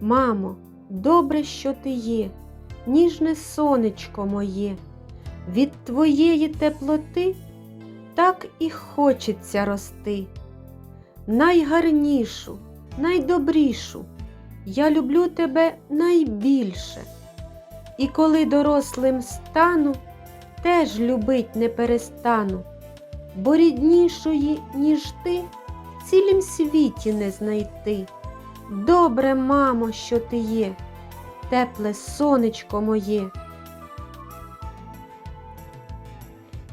Мамо, добре, що ти є, ніжне сонечко моє. Від твоєї теплоти так і хочеться рости. Найгарнішу, найдобрішу, я люблю тебе найбільше. І коли дорослим стану, теж любить не перестану, бо ріднішої, ніж ти, в цілім світі не знайти. Добре, мамо, що ти є, тепле сонечко моє.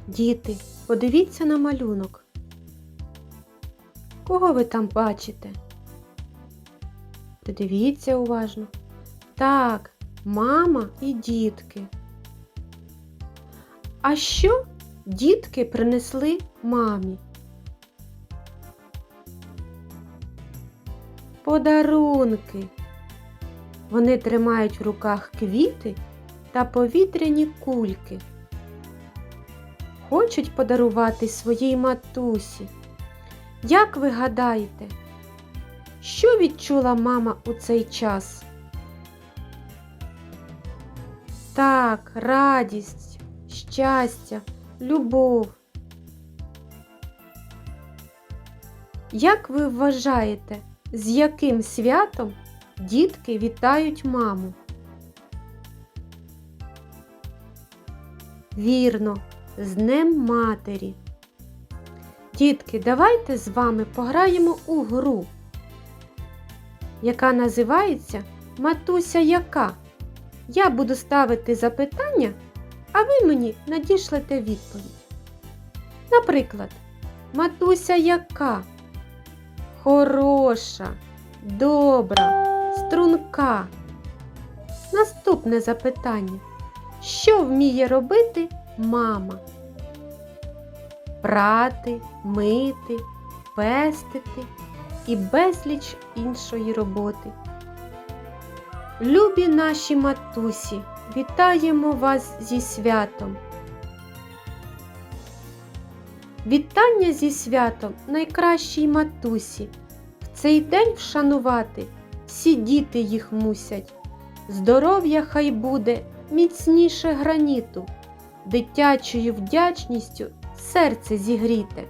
Діти, подивіться на малюнок. Кого ви там бачите? Придивіться уважно. Так, мама і дітки. А що дітки принесли мамі? Подарунки. Вони тримають в руках квіти та повітряні кульки. Хочуть подарувати своїй матусі. Як ви гадаєте, що відчула мама у цей час? Так, радість, щастя, любов. Як ви вважаєте, з яким святом дітки вітають маму? Вірно, з Днем Матері. Дітки, давайте з вами пограємо у гру, яка називається Матуся яка? Я буду ставити запитання, а ви мені надішлете відповідь. Наприклад, Матуся яка? Хороша, добра, струнка. Наступне запитання. Що вміє робити мама? Прати, мити, пестити і безліч іншої роботи. Любі наші матусі, вітаємо вас зі святом. Вітання зі святом найкращій матусі. В цей день вшанувати всі діти їх мусять. Здоров'я хай буде міцніше граніту, дитячою вдячністю серце зігріте.